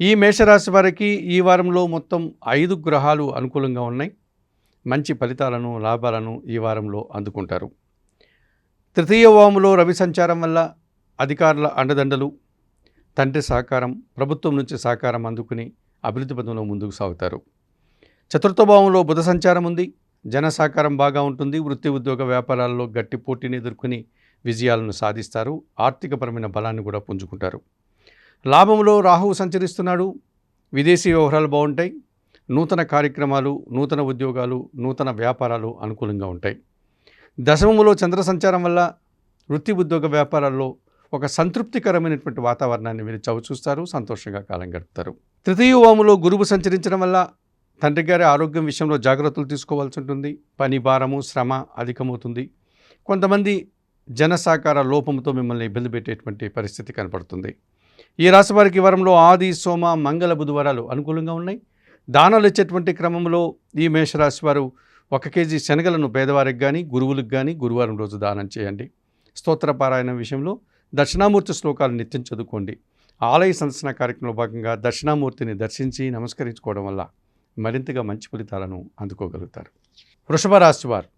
ఈ మేషరాశి వారికి ఈ వారంలో మొత్తం ఐదు గ్రహాలు అనుకూలంగా ఉన్నాయి. మంచి ఫలితాలను లాభాలను ఈ వారంలో అందుకుంటారు. తృతీయ వాములో రవి సంచారం వల్ల అధికారుల అండదండలు తండ్రి సహకారం ప్రభుత్వం నుంచి సహకారం అందుకుని అభివృద్ధి పదంలో ముందుకు సాగుతారు. చతుర్థ భావంలో బుధ సంచారం ఉంది. జన సహకారం బాగా ఉంటుంది. వృత్తి ఉద్యోగ వ్యాపారాల్లో గట్టి పోటీని ఎదుర్కొని విజయాలను సాధిస్తారు. ఆర్థికపరమైన బలాన్ని కూడా పుంజుకుంటారు. లాభంలో రాహువు సంచరిస్తున్నాడు. విదేశీ వ్యవహారాలు బాగుంటాయి. నూతన కార్యక్రమాలు నూతన ఉద్యోగాలు నూతన వ్యాపారాలు అనుకూలంగా ఉంటాయి. దశమములో చంద్ర సంచారం వల్ల వృత్తి ఉద్యోగ వ్యాపారాల్లో ఒక సంతృప్తికరమైనటువంటి వాతావరణాన్ని మీరు చవిచూస్తారు సంతోషంగా కాలం గడుపుతారు. తృతీయ వాములో గురువు సంచరించడం వల్ల తండ్రి గారి ఆరోగ్యం విషయంలో జాగ్రత్తలు తీసుకోవాల్సి ఉంటుంది. పని భారము శ్రమ అధికమవుతుంది. కొంతమంది జన సహకార లోపంతో మిమ్మల్ని ఇబ్బంది పెట్టేటువంటి పరిస్థితి కనపడుతుంది. ఈ రాశి వారికి వారంలో ఆది సోమ మంగళ బుధవారాలు అనుకూలంగా ఉన్నాయి. దానాలు ఇచ్చేటువంటి క్రమంలో ఈ మేషరాశి వారు ఒక కేజీ శనగలను పేదవారికి కానీ గురువులకు కానీ గురువారం రోజు దానం చేయండి. స్తోత్ర పారాయణ విషయంలో దక్షిణామూర్తి శ్లోకాలు నిత్యం చదువుకోండి. ఆలయ సందర్శన కార్యక్రమంలో భాగంగా దక్షిణామూర్తిని దర్శించి నమస్కరించుకోవడం వల్ల మరింతగా మంచి ఫలితాలను అందుకోగలుగుతారు. వృషభ రాశివారు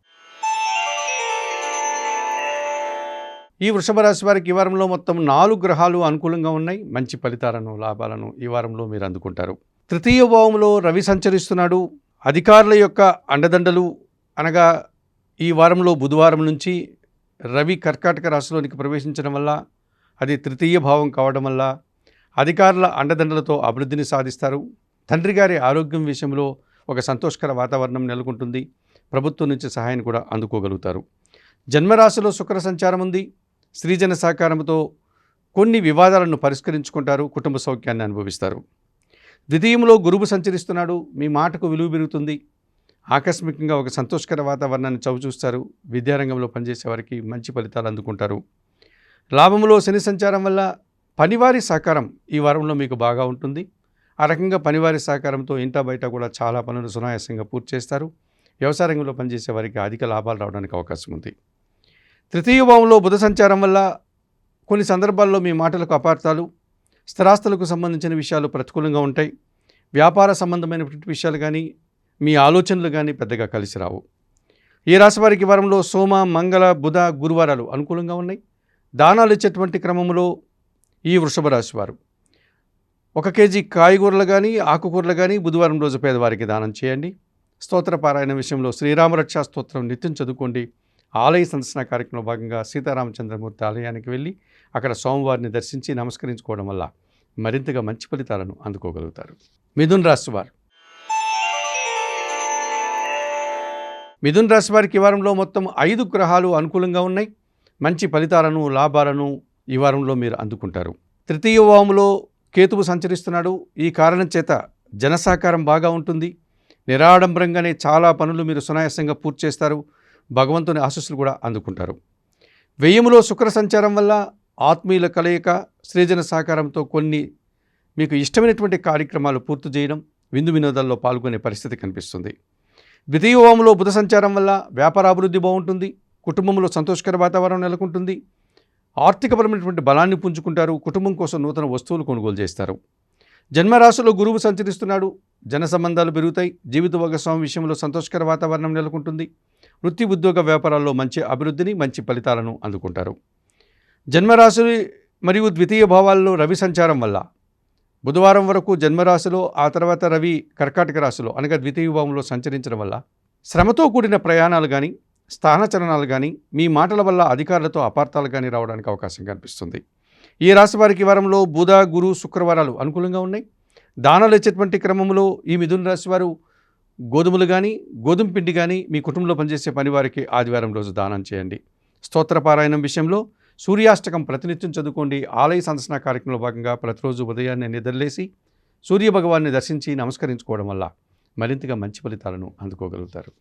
ఈ వృషభ రాశి వారికి ఈ వారంలో మొత్తం నాలుగు గ్రహాలు అనుకూలంగా ఉన్నాయి. మంచి ఫలితాలను లాభాలను ఈ వారంలో మీరు అందుకుంటారు. తృతీయ భావంలో రవి సంచరిస్తున్నాడు. అధికారుల యొక్క అండదండలు అనగా ఈ వారంలో బుధవారం నుంచి రవి కర్కాటక రాశిలోనికి ప్రవేశించడం వల్ల అది తృతీయ భావం కావడం వల్ల అధికారుల అండదండలతో అభివృద్ధిని సాధిస్తారు. తండ్రి గారి ఆరోగ్యం విషయంలో ఒక సంతోషకర వాతావరణం నెలకొంటుంది. ప్రభుత్వం నుంచి సహాయం కూడా అందుకోగలుగుతారు. జన్మరాశిలో శుక్ర సంచారం ఉంది. స్త్రీజన సహకారంతో కొన్ని వివాదాలను పరిష్కరించుకుంటారు కుటుంబ సౌఖ్యాన్ని అనుభవిస్తారు. ద్వితీయంలో గురువు సంచరిస్తున్నాడు మీ మాటకు విలువ పెరుగుతుంది. ఆకస్మికంగా ఒక సంతోషకర వాతావరణాన్ని చవిచూస్తారు విద్యారంగంలో పనిచేసే వారికి మంచి ఫలితాలు అందుకుంటారు. లాభంలో శని సంచారం వల్ల పనివారి సహకారం ఈ వారంలో మీకు బాగా ఉంటుంది. ఆ రకంగా పనివారి సహకారంతో ఇంటా బయట కూడా చాలా పనులు సునాయాసంగా పూర్తి చేస్తారు. వ్యవసాయ రంగంలో పనిచేసే వారికి అధిక లాభాలు రావడానికి అవకాశం ఉంది. తృతీయ భావంలో బుధ సంచారం వల్ల కొన్ని సందర్భాల్లో మీ మాటలకు అపార్థాలు స్థిరాస్తులకు సంబంధించిన విషయాలు ప్రతికూలంగా ఉంటాయి. వ్యాపార సంబంధమైనటువంటి విషయాలు కానీ మీ ఆలోచనలు కానీ పెద్దగా కలిసి రావు. ఈ రాశి వారికి వారంలో సోమ మంగళ బుధ గురువారాలు అనుకూలంగా ఉన్నాయి. దానాలు ఇచ్చేటువంటి క్రమంలో ఈ వృషభ రాశివారు ఒక కేజీ కాయగూరలు కానీ ఆకుకూరలు కానీ బుధవారం రోజు పేదవారికి దానం చేయండి. స్తోత్ర పారాయణ విషయంలో శ్రీరామరక్షా స్తోత్రం నిత్యం చదువుకోండి. ఆలయ సందర్శన కార్యక్రమంలో భాగంగా సీతారామచంద్రమూర్తి ఆలయానికి వెళ్ళి అక్కడ స్వామివారిని దర్శించి నమస్కరించుకోవడం వల్ల మరింతగా మంచి ఫలితాలను అందుకోగలుగుతారు. మిథున్ రాశి వారు. మిథున్ రాశి వారికి ఈ వారంలో మొత్తం ఐదు గ్రహాలు అనుకూలంగా ఉన్నాయి. మంచి ఫలితాలను లాభాలను ఈ వారంలో మీరు అందుకుంటారు. తృతీయ వాములో కేతువు సంచరిస్తున్నాడు. ఈ కారణం చేత జనసహకారం బాగా ఉంటుంది. నిరాడంబరంగానే చాలా పనులు మీరు సునాయాసంగా పూర్తి చేస్తారు. భగవంతుని ఆశస్సులు కూడా అందుకుంటారు. వ్యయములో శుక్ర సంచారం వల్ల ఆత్మీయుల కలయిక సృజన సహకారంతో కొన్ని మీకు ఇష్టమైనటువంటి కార్యక్రమాలు పూర్తి చేయడం విందు వినోదాల్లో పాల్గొనే పరిస్థితి కనిపిస్తుంది. ద్వితీయ హోమంలో బుధ సంచారం వల్ల వ్యాపార అభివృద్ధి బాగుంటుంది కుటుంబంలో సంతోషకర వాతావరణం నెలకొంటుంది. ఆర్థికపరమైనటువంటి బలాన్ని పుంజుకుంటారు కుటుంబం కోసం నూతన వస్తువులు కొనుగోలు చేస్తారు. జన్మరాశిలో గురువు సంచరిస్తున్నాడు జన సంబంధాలు పెరుగుతాయి జీవిత భాగస్వామి విషయంలో సంతోషకర వాతావరణం నెలకొంటుంది. వృత్తి ఉద్యోగ వ్యాపారాల్లో మంచి అభివృద్ధిని మంచి ఫలితాలను అందుకుంటారు. జన్మరాశి మరియు ద్వితీయ భావాల్లో రవి సంచారం వల్ల బుధవారం వరకు జన్మరాశిలో ఆ తర్వాత రవి కర్కాటక రాశిలో అనగా ద్వితీయ భావంలో సంచరించడం వల్ల శ్రమతో కూడిన ప్రయాణాలు కానీ స్థానచలనాలు కానీ మీ మాటల వల్ల అధికారులతో అపార్థాలు కానీ రావడానికి అవకాశం కనిపిస్తుంది. ఈ రాశి వారికి వారంలో బుధ గురు శుక్రవారాలు అనుకూలంగా ఉన్నాయి. దానాలు ఇచ్చేటువంటి క్రమంలో ఈ మిథున రాశి వారు గోధుమలు కానీ గోధుమ పిండి కానీ మీ కుటుంబంలో పనిచేసే పనివారికి ఆదివారం రోజు దానం చేయండి. స్తోత్రపారాయణం విషయంలో సూర్యాష్టకం ప్రతినిత్యం చదువుకోండి. ఆలయ సందర్శన కార్యక్రమంలో భాగంగా ప్రతిరోజు ఉదయాన్నే నిద్రలేసి సూర్య భగవాన్ని దర్శించి నమస్కరించుకోవడం వల్ల మరింతగా మంచి ఫలితాలను అందుకోగలుగుతారు.